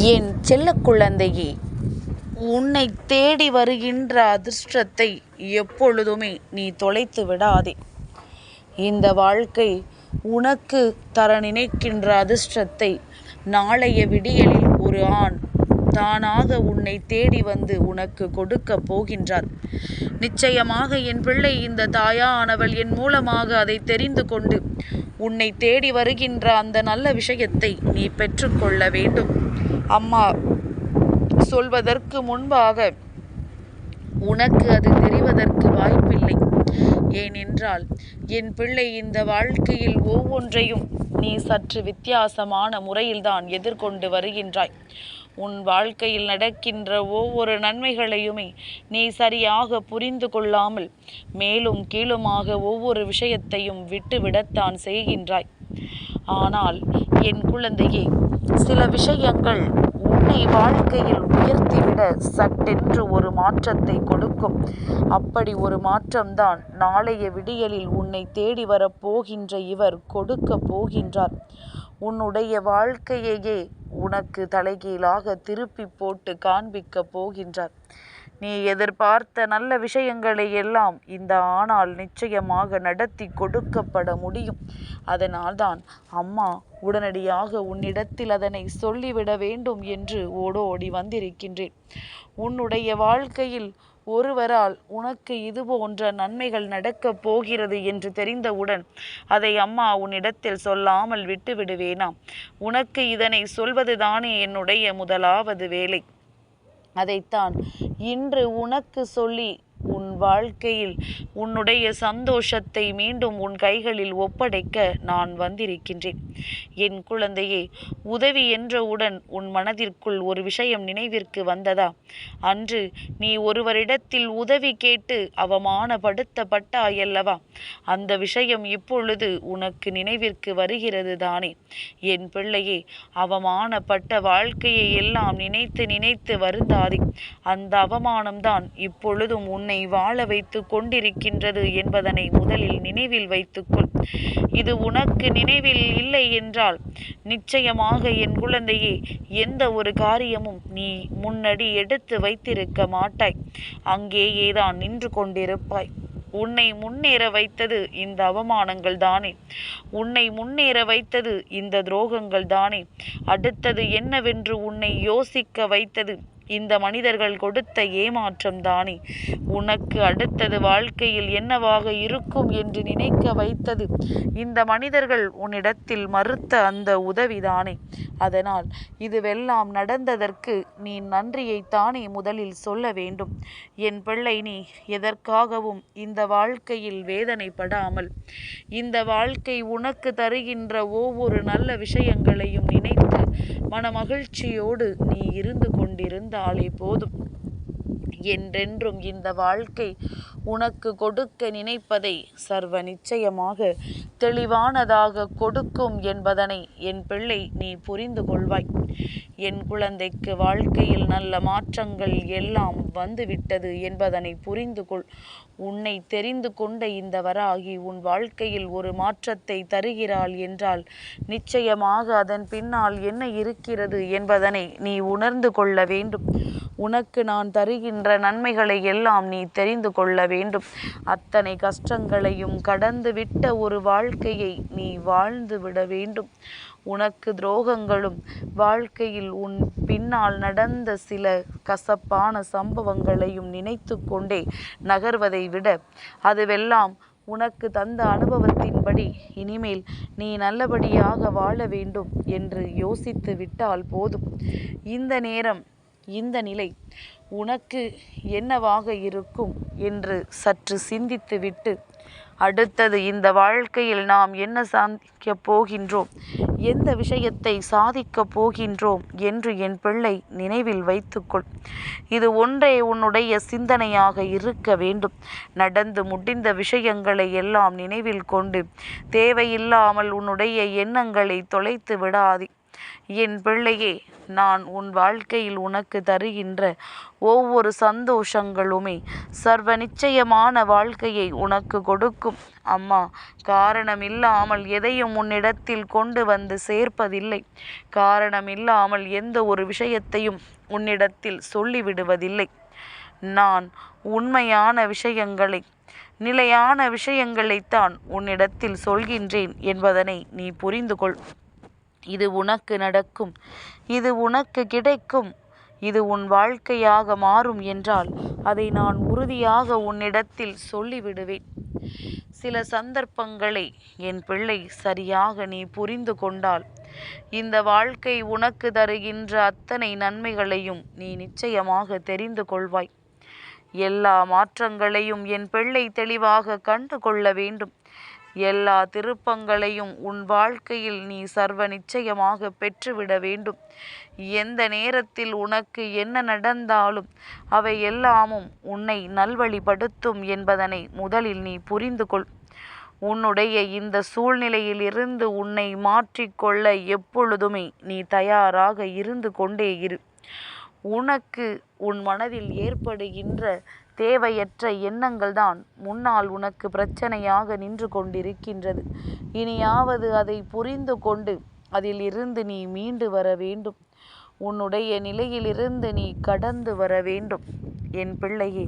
என் செல்ல குழந்தையே உன்னை தேடி வருகின்ற அதிர்ஷ்டத்தை எப்பொழுதுமே நீ தொலைத்து விடாதே. இந்த வாழ்க்கை உனக்கு தர நினைக்கின்ற அதிர்ஷ்டத்தை நாளைய விடியலில் ஒரு ஆண் தானாக உன்னை தேடி வந்து உனக்கு கொடுக்கப் போகின்றார் நிச்சயமாக என் பிள்ளை இந்த தாயானவள் என் மூலமாக அதை தெரிந்து கொண்டு உன்னை தேடி வருகின்ற அந்த நல்ல விஷயத்தை நீ பெற்றுக்கொள்ள வேண்டும். அம்மா சொல்வதற்கு முன்பாக உனக்கு அது தெரிவதற்கு வாய்ப்பில்லை. ஏனென்றால் என் பிள்ளை இந்த வாழ்க்கையில் ஒவ்வொன்றையும் நீ சற்று வித்தியாசமான முறையில்தான் எதிர்கொண்டு வருகின்றாய். உன் வாழ்க்கையில் நடக்கின்ற ஒவ்வொரு நன்மைகளையுமே நீ சரியாக புரிந்து கொள்ளாமல் மேலும் கீழுமாக ஒவ்வொரு விஷயத்தையும் விட்டுவிடத்தான் செய்கின்றாய். ஆனால் என் குழந்தையே சில விஷயங்கள் உன்னை வாழ்க்கையில் உயர்த்திவிட சட்டென்று ஒரு மாற்றத்தை கொடுக்கும். அப்படி ஒரு மாற்றம்தான் நாளைய விடியலில் உன்னை தேடி வரப் போகின்ற இவர் கொடுக்க போகின்றார். உன்னுடைய வாழ்க்கையையே உனக்கு தலைகீழாக திருப்பி போட்டு காண்பிக்க போகின்றார். நீ எதிர்பார்த்த நல்ல விஷயங்களை எல்லாம் இந்த ஆணால் நிச்சயமாக நடத்தி கொடுக்கப்பட முடியும். அதனால்தான் அம்மா உடனடியாக உன்னிடத்தில் அதனை சொல்லிவிட வேண்டும் என்று ஓடோடி வந்திருக்கின்றேன். உன்னுடைய வாழ்க்கையில் ஒருவரால் உனக்கு இது போன்ற நன்மைகள் நடக்கப் போகிறது என்று தெரிந்தவுடன் அதை அம்மா உன்னிடத்தில் சொல்லாமல் விட்டு விடுவேனாம் உனக்கு இதனை சொல்வதுதானே என்னுடைய முதலாவது வேலை. அதைத்தான் இன்று உனக்கு சொல்லி உன் வாழ்க்கையில் உன்னுடைய சந்தோஷத்தை மீண்டும் உன் கைகளில் ஒப்படைக்க நான் வந்திருக்கின்றேன். என் குழந்தையே உதவி என்றவுடன் உன் மனதிற்குள் ஒரு விஷயம் நினைவிற்கு வந்ததா? அன்று நீ ஒருவரிடத்தில் உதவி கேட்டு அவமானப்படுத்தப்பட்டாயல்லவா? அந்த விஷயம் இப்பொழுது உனக்கு நினைவிற்கு வருகிறது தானே. என் பிள்ளையே அவமானப்பட்ட வாழ்க்கையை எல்லாம் நினைத்து நினைத்து வருந்தாதே. அந்த அவமானம்தான் இப்பொழுதும் உன்னை உன்னை வாழ வைத்து கொண்டிருக்கின்றது என்பதனை முதலில் நினைவில் வைத்துக்கொள் இது உனக்கு நினைவில் இல்லை என்றால் நிச்சயமாக என் குழந்தையே எந்த ஒரு காரியமும் நீ முன்னடி எடுத்து வைத்திருக்க மாட்டாய். அங்கேயேதான் நின்று கொண்டிருப்பாய். உன்னை முன்னேற வைத்தது இந்த அவமானங்கள் தானே. உன்னை முன்னேற வைத்தது இந்த துரோகங்கள் தானே. அடுத்தது என்னவென்று உன்னை யோசிக்க வைத்தது? இந்த மனிதர்கள் கொடுத்த ஏமாற்றம் தானே? உனக்கு அடுத்தது வாழ்க்கையில் என்னவாக இருக்கும் என்று நினைக்க வைத்தது? இந்த மனிதர்கள் உன்னிடத்தில் மறுத்த அந்த உதவிதானே அதனால் இதுவெல்லாம் நடந்ததற்கு நீ நன்றியைத்தானே முதலில் சொல்ல வேண்டும். என் பிள்ளை நீ எதற்காகவும் இந்த வாழ்க்கையில் வேதனைப்படாமல் இந்த வாழ்க்கை உனக்கு தருகின்ற ஒவ்வொரு நல்ல விஷயங்களையும் நினைத்து மனமகிழ்ச்சியோடு நீ இருந்து கொண்டிருந்த கொண்டிருந்தாலே போதும். என்றென்றும் இந்த வாழ்க்கை உனக்கு கொடுக்க நினைப்பதை சர்வ நிச்சயமாக தெளிவானதாக கொடுக்கும் என்பதனை என் பிள்ளை நீ புரிந்து கொள்வாய். என் குழந்தைக்கு வாழ்க்கையில் நல்ல மாற்றங்கள் எல்லாம் வந்துவிட்டது என்பதனை புரிந்து கொள். உன்னை தெரிந்து கொண்ட இந்த வராகி உன் வாழ்க்கையில் ஒரு மாற்றத்தை தருகிறாள் என்றால் நிச்சயமாக அதன் பின்னால் என்ன இருக்கிறது என்பதனை நீ உணர்ந்து கொள்ள வேண்டும். உனக்கு நான் தருகின்ற நன்மைகளை எல்லாம் நீ தெரிந்து கொள்ள வேண்டும். அத்தனை கஷ்டங்களையும் கடந்து விட்ட ஒரு வாழ்க்கையை நீ வாழ்ந்து விட வேண்டும். உனக்கு துரோகங்களும் வாழ்க்கையில் உன் பின்னால் நடந்த சில கசப்பான சம்பவங்களையும் நினைத்து கொண்டே நகர்வதை விட அதுவெல்லாம் உனக்கு தந்த அனுபவத்தின்படி இனிமேல் நீ நல்லபடியாக வாழ வேண்டும் என்று யோசித்து விட்டால் போதும். இந்த நேரம் இந்த நிலை உனக்கு என்னவாக இருக்கும் என்று சற்று சிந்தித்துவிட்டு அடுத்தது இந்த வாழ்க்கையில் நாம் என்ன சாதிக்கப் போகின்றோம்? எந்த விஷயத்தை சாதிக்கப் போகின்றோம் என்று என் பிள்ளை நினைவில் வைத்துக்கொள். இது ஒன்றே உன்னுடைய சிந்தனையாக இருக்க வேண்டும். நடந்து முடிந்த விஷயங்களை எல்லாம் நினைவில் கொண்டு தேவையில்லாமல் உன்னுடைய எண்ணங்களை தொலைத்து விடாதே. என் பிள்ளையே நான் உன் வாழ்க்கையில் உனக்கு தருகின்ற ஒவ்வொரு சந்தோஷங்களுமே சர்வ நிச்சயமான வாழ்க்கையை உனக்கு கொடுக்கும். அம்மா காரணமில்லாமல் எதையும் உன்னிடத்தில் கொண்டு வந்து சேர்ப்பதில்லை. காரணமில்லாமல் எந்த ஒரு விஷயத்தையும் உன்னிடத்தில் சொல்லிவிடுவதில்லை. நான் உண்மையான விஷயங்களை நிலையான விஷயங்களைத்தான் உன்னிடத்தில் சொல்கின்றேன் என்பதனை நீ புரிந்து கொள் இது உனக்கு நடக்கும். இது உனக்கு கிடைக்கும். இது உன் வாழ்க்கையாக மாறும் என்றால் அதை நான் உறுதியாக உன்னிடத்தில் சொல்லிவிடுவேன். சில சந்தர்ப்பங்களை என் பிள்ளை சரியாக நீ புரிந்து கொண்டால் இந்த வாழ்க்கை உனக்கு தருகின்ற அத்தனை நன்மைகளையும் நீ நிச்சயமாக தெரிந்து கொள்வாய். எல்லா மாற்றங்களையும் என் பிள்ளை தெளிவாக கண்டு கொள்ள வேண்டும். எல்லா திருப்பங்களையும் உன் வாழ்க்கையில் நீ சர்வ நிச்சயமாக பெற்றுவிட வேண்டும். எந்த நேரத்தில் உனக்கு என்ன நடந்தாலும் அவை எல்லாமும் உன்னை நல்வழிப்படுத்தும் என்பதனை முதலில் நீ புரிந்து கொள். உன்னுடைய இந்த சூழ்நிலையிலிருந்து உன்னை மாற்றிக்கொள்ள எப்பொழுதுமே நீ தயாராக இருந்து கொண்டே இரு. உனக்கு உன் மனதில் ஏற்படுகின்ற தேவையற்ற எண்ணங்கள் தான் முன்னால் உனக்கு பிரச்சனையாக நின்று கொண்டிருக்கின்றது. இனியாவது அதை புரிந்து கொண்டு அதில் இருந்து நீ மீண்டு வர வேண்டும். உன்னுடைய நிலையிலிருந்து நீ கடந்து வர வேண்டும். என் பிள்ளையே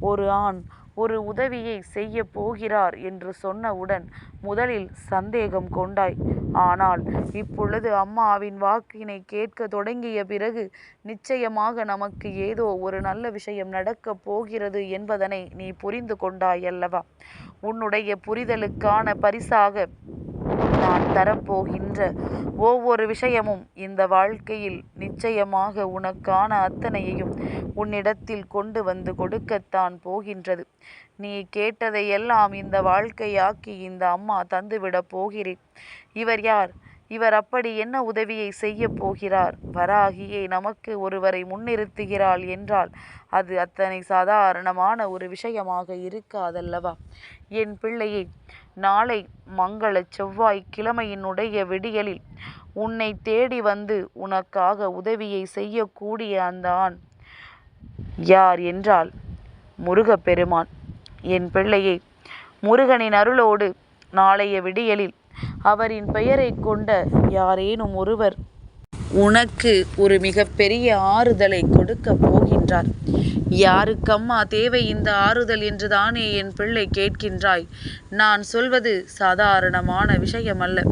ஒரு ஆண் ஒரு உதவியை செய்ய போகிறார் என்று சொன்னவுடன் முதலில் சந்தேகம் கொண்டாய். ஆனால் இப்பொழுது அம்மாவின் வாக்கினை கேட்க தொடங்கிய பிறகு நிச்சயமாக நமக்கு ஏதோ ஒரு நல்ல விஷயம் நடக்கப் போகிறது என்பதனை நீ புரிந்து கொண்டாய் அல்லவா? உன்னுடைய புரிதலுக்கான பரிசாக நான் தரப்போகின்ற ஒவ்வொரு விஷயமும் இந்த வாழ்க்கையில் நிச்சயமாக உனக்கான அத்தனையையும் உன்னிடத்தில் கொண்டு வந்து கொடுக்கத்தான் போகின்றது. நீ கேட்டதையெல்லாம் இந்த வாழ்க்கையாக்கி இந்த அம்மா தந்துவிடப் போகிறேன். இவர் யார்? இவர் அப்படி என்ன உதவியை செய்ய போகிறார்? வராகியே நமக்கு ஒருவரை முன்னிறுத்துகிறாள் என்றால் அது அத்தனை சாதாரணமான ஒரு விஷயமாக இருக்காதல்லவா? என் பிள்ளையை நாளை மங்கள செவ்வாய் கிழமையினுடைய விடியலில் உன்னை தேடி வந்து உனக்காக உதவியை செய்யக்கூடிய அந்த ஆண் யார் என்றால் முருகப்பெருமான். என் பிள்ளையை முருகனின் அருளோடு நாளைய விடியலில் அவரின் பெயரை கொண்ட யாரேனும் ஒருவர் உனக்கு ஒரு மிகப்பெரிய ஆறுதலை கொடுக்க போகின்றார். யாருக்கம்மா தேவை இந்த ஆறுதல் என்று தானே என் பிள்ளை கேட்கின்றாய்? நான் சொல்வது சாதாரணமான விஷயமல்ல.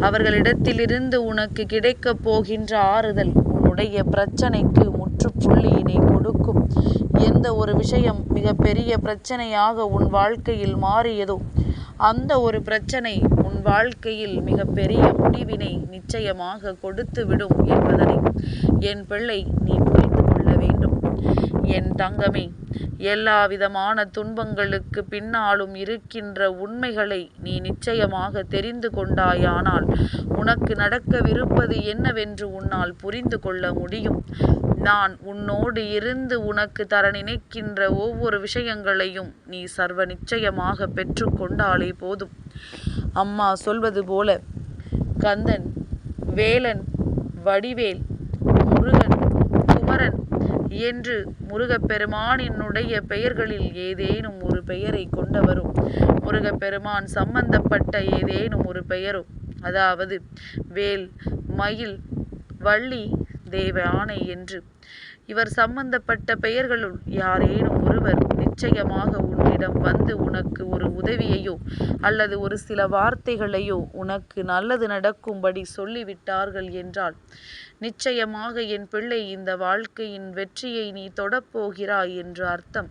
அவர்களிடத்திலிருந்து உனக்கு கிடைக்கப் போகின்ற ஆறுதல் உன்னுடைய பிரச்சனைக்கு முற்றுப்புள்ளியினை கொடுக்கும். எந்த ஒரு விஷயம் மிகப்பெரிய பிரச்சனையாக உன் வாழ்க்கையில் மாறியதோ அந்த ஒரு பிரச்சனை உன் வாழ்க்கையில் மிகப்பெரிய முடிவினை நிச்சயமாக கொடுத்து விடும் என்பதனை என் பிள்ளை நீ என் தங்கமே எல்லா விதமான துன்பங்களுக்கு பின்னாலும் இருக்கின்ற உண்மைகளை நீ நிச்சயமாக தெரிந்து கொண்டாயானால் உனக்கு நடக்கவிருப்பது என்னவென்று உன்னால் புரிந்து கொள்ள முடியும். நான் உன்னோடு இருந்து உனக்கு தர நினைக்கின்ற ஒவ்வொரு விஷயங்களையும் நீ சர்வ நிச்சயமாக பெற்றுக்கொண்டாலே போதும். அம்மா சொல்வது போல கந்தன் வேலன் வடிவேல் முருகன் குமரன் என்று முருகப்பெருமானினுடைய பெயர்களில் ஏதேனும் ஒரு பெயரை கொண்டவரும். முருகப்பெருமான் சம்பந்தப்பட்ட ஏதேனும் ஒரு பெயரும். அதாவது வேல் மயில் வள்ளி தேவ ஆணை என்று. இவர் சம்பந்தப்பட்ட பெயர்களுள் யாரேனும் ஒருவர் நிச்சயமாக என்னிடம் வந்து உனக்கு ஒரு உதவியையோ அல்லது ஒரு சில வார்த்தைகளையோ உனக்கு நல்லது நடக்கும்படி சொல்லிவிட்டார்கள் என்றால் நிச்சயமாக என் பிள்ளை இந்த வாழ்க்கையின் வெற்றியை நீ தொடப்போகிறாய் என்று அர்த்தம்.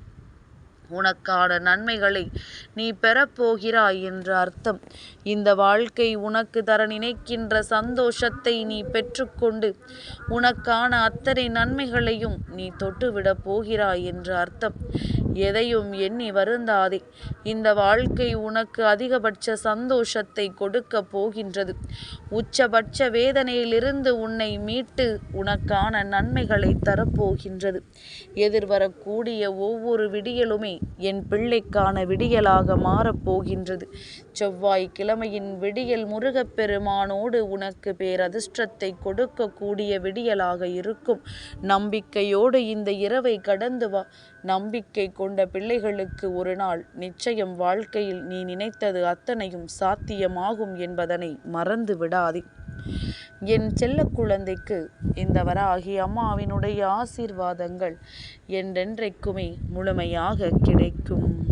உனக்கான நன்மைகளை நீ பெறப்போகிறாய் என்று அர்த்தம். இந்த வாழ்க்கை உனக்கு தர நினைக்கின்ற சந்தோஷத்தை நீ பெற்றுக்கொண்டு உனக்கான அத்தனை நன்மைகளையும் நீ தொட்டுவிடப் போகிறாய் என்று அர்த்தம். எதையும் எண்ணி வருந்தாதே. இந்த வாழ்க்கை உனக்கு அதிகபட்ச சந்தோஷத்தை கொடுக்க போகின்றது. உச்சபட்ச வேதனையிலிருந்து உன்னை மீட்டு உனக்கான நன்மைகளை தரப்போகின்றது எதிர்வரக்கூடிய ஒவ்வொரு விடியலுமே என் பிள்ளைக்கான விடியலாக மாறப்போகின்றது செவ்வாய் கிழமையின் விடியல் முருகப்பெருமானோடு உனக்கு பேரதிர்ஷ்டத்தை கொடுக்கக்கூடிய விடியலாக இருக்கும். நம்பிக்கையோடு இந்த இரவை கடந்து வா. நம்பிக்கை கொண்ட பிள்ளைகளுக்கு ஒரு நாள் நிச்சயம் வாழ்க்கையில் நீ நினைத்தது அத்தனையும் சாத்தியமாகும் என்பதனை மறந்து விடாதே என் செல்ல குழந்தைக்கு இந்த வராகி அம்மாவினுடைய ஆசீர்வாதங்கள் என்றென்றைக்குமே முழுமையாக கிடைக்கும்.